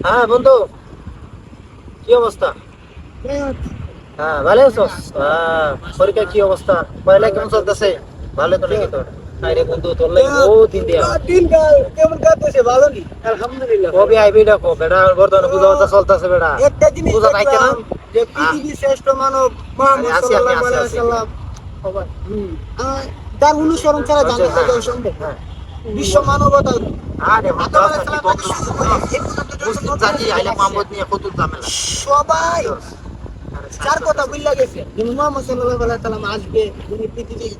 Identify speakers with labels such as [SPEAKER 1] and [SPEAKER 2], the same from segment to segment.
[SPEAKER 1] হ্যাঁ বন্ধু। কি অবস্থা? হ্যাঁ ভালো আছো হ্যাঁ পরীক্ষা কি অবস্থা? পড়ালেখা কেমন চলতেছে? ভালো তো নাকি তোর? আরে বন্ধু তোর লাগে বহুত দিন দিয়া।
[SPEAKER 2] দিনকাল কেমন কাটতেছে ভালো নি আলহামদুলিল্লাহ।
[SPEAKER 1] কবে আইবি দেখো বেটা বর্তমানে পূজা হচ্ছে চলতেছে বেটা
[SPEAKER 2] একটা জিনিস
[SPEAKER 1] পূজা পাইছে না?
[SPEAKER 2] যে পৃথিবীর শ্রেষ্ঠ মানব মোহাম্মদ
[SPEAKER 1] আছি,
[SPEAKER 2] সাল্লাল্লাহু আলাইহি
[SPEAKER 1] আছি।
[SPEAKER 2] সাল্লাম হুম, তার অনুসরণ ছাড়া জান্নাতে
[SPEAKER 1] হ্যাঁ,
[SPEAKER 2] যাওয়া সম্ভব
[SPEAKER 1] হ্যাঁ।
[SPEAKER 2] বিশ্ব মানবতা
[SPEAKER 1] আরে
[SPEAKER 2] আদম আলাইহিস সালাম
[SPEAKER 1] জাতি আইলে মোহাম্মদ নিয়ে কত ঝামেলা?
[SPEAKER 2] সবাই। চার কথা বুঝলা গেছে। মোহাম্মদ সাল্লাল্লাহু আলাইহি সাল্লাম আসবে যিনি পৃথিবীর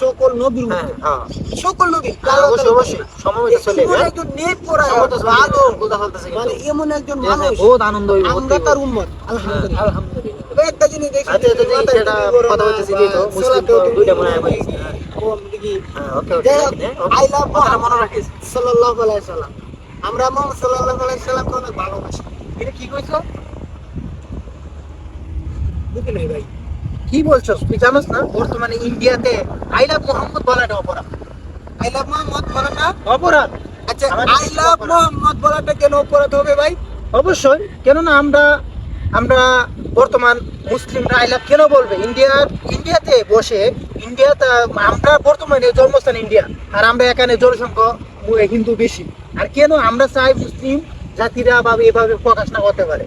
[SPEAKER 2] সকল নবীর
[SPEAKER 1] হ্যাঁ
[SPEAKER 2] মধ্যে
[SPEAKER 1] হ্যাঁ।
[SPEAKER 2] সকল নবী।
[SPEAKER 1] হ্যাঁ,
[SPEAKER 2] মানে এমন একজন মানুষ।
[SPEAKER 1] বহুত আনন্দ হইব
[SPEAKER 2] আমরা তার উম্মত। আলহামদুলিল্লাহ। একটা জিনিস দেখি।
[SPEAKER 1] আচ্ছা, আচ্ছা, সেটা কথা তো, মুসলিম তো দুইটা মনে হয়। হ্যাঁ,
[SPEAKER 2] আই লাভ
[SPEAKER 1] কথাটা
[SPEAKER 2] সাল্লাল্লাহু আলাইহি সাল্লাম আমরা মোহাম্মদ সাল্লাল্লাহু আলাইহি সাল্লামকে অনেক ভালোবাসি।
[SPEAKER 1] এটা কি কইছো?
[SPEAKER 2] বুঝি নাই ভাই।
[SPEAKER 1] কি বলছো তুই জানোস না? বর্তমানে ইন্ডিয়াতে আই লাভ মোহাম্মদ বলাটা অপরাধ।
[SPEAKER 2] আই লাভ মোহাম্মদ বলে না?
[SPEAKER 1] অপরাধ।
[SPEAKER 2] আচ্ছা আই লাভ মোহাম্মদ বলাটা কেন অপরাধ হবে ভাই?
[SPEAKER 1] অবশ্যই। কেননা আমরা আমরা বর্তমান মুসলিমরা আই লাভ কেন বলবে? ইন্ডিয়ার ইন্ডিয়াতে বসে ইন্ডিয়াতে আমরা বর্তমানে জন্মস্থান ইন্ডিয়া আর আমরা এখানে জনসংখ্যা হিন্দু বেশি। আর কেন আমরা চাই মুসলিম জাতিরা বা এভাবে প্রকাশ না করতে পারে?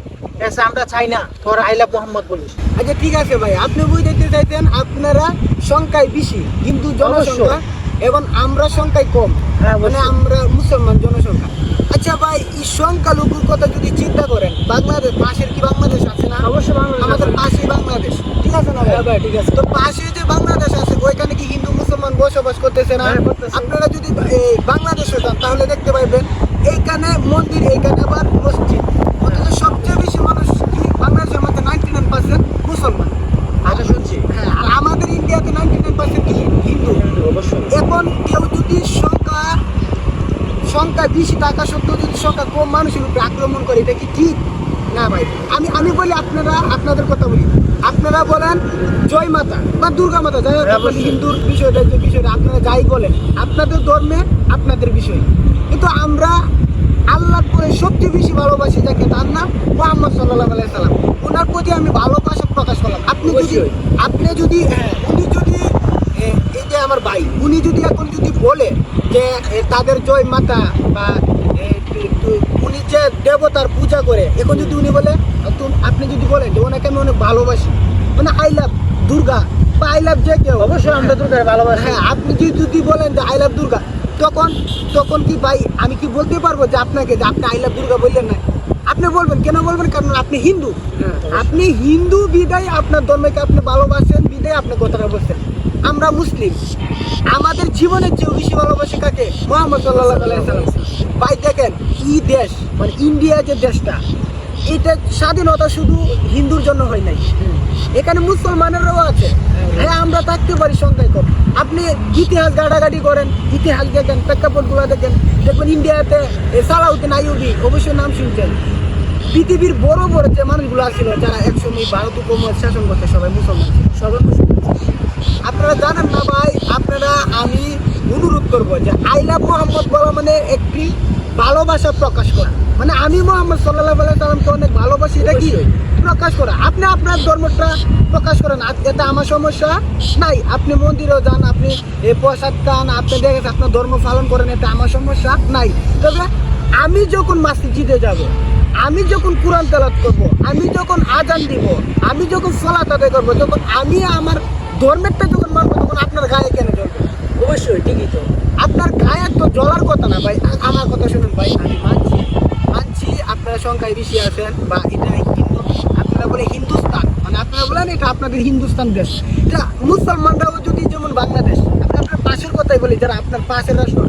[SPEAKER 1] আমরা চাই না তোর আই লাভ মোহাম্মদ বলিস।
[SPEAKER 2] আচ্ছা ঠিক আছে ভাই আপনি বুঝতে চাইতেন আপনারা সংখ্যায় বেশি কিন্তু জনসংখ্যা এবং আমরা সংখ্যায় কম
[SPEAKER 1] হ্যাঁ,
[SPEAKER 2] মানে আমরা মুসলমান জনসংখ্যা। আচ্ছা ভাই এই সংখ্যালঘুর কথা যদি চিন্তা করেন বাংলাদেশ পাশের কি বাংলাদেশ আছে না?
[SPEAKER 1] অবশ্যই
[SPEAKER 2] আমাদের। পাশেই বাংলাদেশ। ঠিক আছে না
[SPEAKER 1] হ্যাঁ ভাই, ঠিক আছে।
[SPEAKER 2] তো পাশে যে বাংলাদেশ আছে ওইখানে কি হিন্দু মুসলমান বসবাস করতেছে না?
[SPEAKER 1] হ্যাঁ,
[SPEAKER 2] আপনারা যদি বাংলাদেশে যান তাহলে দেখতে পাইবেন এইখানে মন্দির এইখানে আবার মসজিদ। অথচ সবচেয়ে বেশি মানুষ কি? বাংলাদেশের মধ্যে নাইনটি নাইন পার্সেন্ট মুসলমান।
[SPEAKER 1] আচ্ছা শুনছি।
[SPEAKER 2] হ্যাঁ আর আমাদের ইন্ডিয়াতে নাইনটি নাইন পার্সেন্ট কি? হিন্দু। এখন কেউ যদি সংখ্যা সংখ্যা বেশি টাকা সত্ত্বেও যদি সংখ্যা কম মানুষের উপরে আক্রমণ করে এটা কি ঠিক? না ভাই আমি আমি বলি আপনারা আপনাদের কথা বলি। আপনারা বলেন জয় মাতা বা দুর্গা মাতা যাই হোক। হিন্দুর বিষয়টা যে বিষয়টা আপনারা যাই বলেন আপনাদের ধর্মে আপনাদের বিষয়। কিন্তু আমরা আল্লাহর পরে সবচেয়ে বেশি ভালোবাসি যাকে তার নাম মোহাম্মদ সাল্লাহ সাল্লাম। ওনার প্রতি আমি ভালোবাসা প্রকাশ করলাম। আপনি যদি আপনি যদি হ্যাঁ, উনি যদি এই যে আমার ভাই উনি যদি এখন যদি বলে যে তাদের জয় মাতা বা যে দেবতার পূজা করে এখন যদি উনি বলে তুম- আপনি যদি বলেন যে ওনাকে আমি অনেক ভালোবাসি। মানে আই লাভ দুর্গা বা আই লাভ যে কেউ।
[SPEAKER 1] অবশ্যই আমরা দুর্গার ভালোবাসি।
[SPEAKER 2] হ্যাঁ আপনি যদি যদি বলেন যে আই লাভ দুর্গা তখন তখন কি ভাই আমি কি বলতে পারব যে আপনাকে যে আপনি আই লাভ দুর্গা বললেন না? আপনি বলবেন কেন বলবেন? কারণ আপনি হিন্দু। আপনি হিন্দু বিদায় আপনার ধর্মকে আপনি ভালোবাসেন বিদায় আপনি কথাটা বলছেন। আমরা মুসলিম। আমাদের জীবনের চেয়েও বেশি ভালোবাসি কাকে? মোহাম্মদ সাল্লাহ সাল্লাম ভাই, দেখেন, ই দেশ মানে ইন্ডিয়া যে দেশটা, এটা স্বাধীনতা শুধু হিন্দুর জন্য হয় নাই। এখানে মুসলমানেরও আছে। হ্যাঁ আমরা থাকতে পারি সংখ্যায় আপনি ইতিহাস গাড়াগাড়ি করেন, ইতিহাস দেখেন, প্রেক্ষাপটগুলো দেখেন, দেখবেন ইন্ডিয়াতে সালাউদ্দিন আইয়ুবি, অবশ্যই নাম শুনছেন। পৃথিবীর বড় বড় যে মানুষগুলো ছিল যারা একসময় ভারত উপমহাদেশ শাসন করতে সবাই মুসলমান সবাই মুসলমান। আপনারা জানেন না ভাই আপনারা আমি অনুরোধ করব যে আই লাভ মোহাম্মদ বলা মানে একটি ভালোবাসা প্রকাশ করা। মানে আমি মোহাম্মদ সাল্লাহ সাল্লামকে অনেক ভালোবাসি এটা কি? প্রকাশ করা। আপনি আপনার ধর্মটা প্রকাশ করেন। এটা আমার সমস্যা নাই। আপনি মন্দিরেও যান আপনি এ প্রসাদ খান আপনি দেখেন আপনার ধর্ম পালন করেন এটা আমার সমস্যা নাই। তবে আমি যখন মসজিদে যাব আমি যখন কোরআন তেলাত করব আমি যখন আজান দিব আমি যখন সলাত আদায় করব যখন আমি আমার ধর্মেরটা যখন মানবো, তখন আপনার গায়ে কেন জ্বলবে
[SPEAKER 1] অবশ্যই, ঠিকই তো।
[SPEAKER 2] আপনার গায়ে তো জ্বলার কথা না ভাই আমার কথা শুনুন ভাই, আমি মানছি মানছি আপনারা সংখ্যায় বেশি আছেন বা এটা হিন্দু আপনারা বলে হিন্দুস্তান মানে আপনারা বলেন এটা আপনাদের হিন্দুস্তান দেশ। এটা মুসলমানরাও যদি যেমন বাংলাদেশ আপনার পাশের কথাই বলি, যারা আপনার পাশের রাষ্ট্র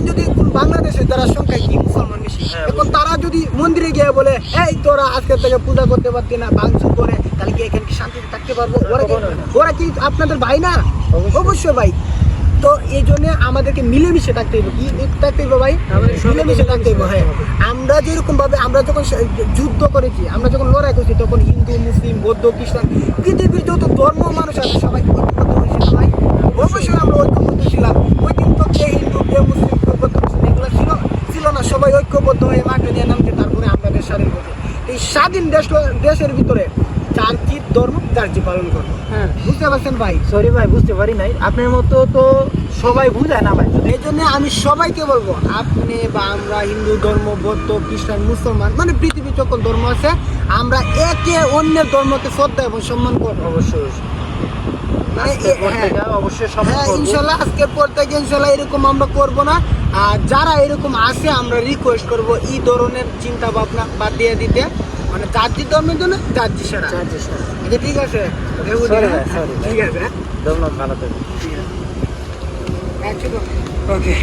[SPEAKER 2] এখন যদি বাংলাদেশে যারা সংখ্যায় কি মুসলমান বেশি
[SPEAKER 1] হ্যাঁ,
[SPEAKER 2] এখন তারা যদি মন্দিরে গিয়ে বলে এই তোরা আজকে থেকে পূজা করতে পারতি না ভাঙচু করে তাহলে কি এখানে কি শান্তিতে থাকতে পারব? ওরা কি ওরা কি আপনাদের ভাই না?
[SPEAKER 1] অবশ্যই।
[SPEAKER 2] ভাই। তো এই জন্য আমাদেরকে মিলেমিশে থাকতে হবে কি থাকতে হবে ভাই? মিলেমিশে থাকতে হবে হ্যাঁ। আমরা যেরকম ভাবে আমরা যখন যুদ্ধ করেছি আমরা যখন লড়াই করেছি তখন হিন্দু মুসলিম বৌদ্ধ খ্রিস্টান পৃথিবীর যত ধর্ম মানুষ আছে সবাই ঐক্যবদ্ধ হয়েছিল ভাই। অবশ্যই। আমরা ঐক্যবদ্ধ ছিলাম ওই দিন তো কে হিন্দু কে মুসলিম কে বৌদ্ধ মুসলিম এগুলো ছিল ছিল না সবাই ঐক্যবদ্ধ হয়ে মাঠে নিয়ে নামছে তারপর দেশ স্বাধীন করছে এই স্বাধীন দেশ দেশের ভিতরে যার কি ধর্ম যার পালন করব।
[SPEAKER 1] হ্যাঁ।
[SPEAKER 2] বুঝতে পারছেন ভাই?
[SPEAKER 1] সরি ভাই বুঝতে পারি নাই। আপনার মতো তো সবাই বুঝায় না ভাই।
[SPEAKER 2] এই জন্য আমি সবাইকে বলব আপনি বা আমরা হিন্দু ধর্ম বৌদ্ধ খ্রিস্টান মুসলমান মানে পৃথিবীর যখন ধর্ম আছে আমরা একে অন্যের ধর্মকে শ্রদ্ধা এবং সম্মান করব।
[SPEAKER 1] অবশ্যই।
[SPEAKER 2] মানে হ্যাঁ। হ্যাঁ ইনশাল্লাহ আজকের পর থেকে ইনশাল্লাহ এরকম আমরা করব না। আর যারা এরকম আছে আমরা রিকোয়েস্ট করব এই ধরনের চিন্তা ভাবনা বাদ দিয়ে দিতে। মানে জাতি ধর্মের জন্য জাতি সেরা। এটা ঠিক আছে?
[SPEAKER 1] Sorry।
[SPEAKER 2] ঠিক আছে
[SPEAKER 1] ধন্যবাদ ভালো থাকবেন।
[SPEAKER 2] ওকে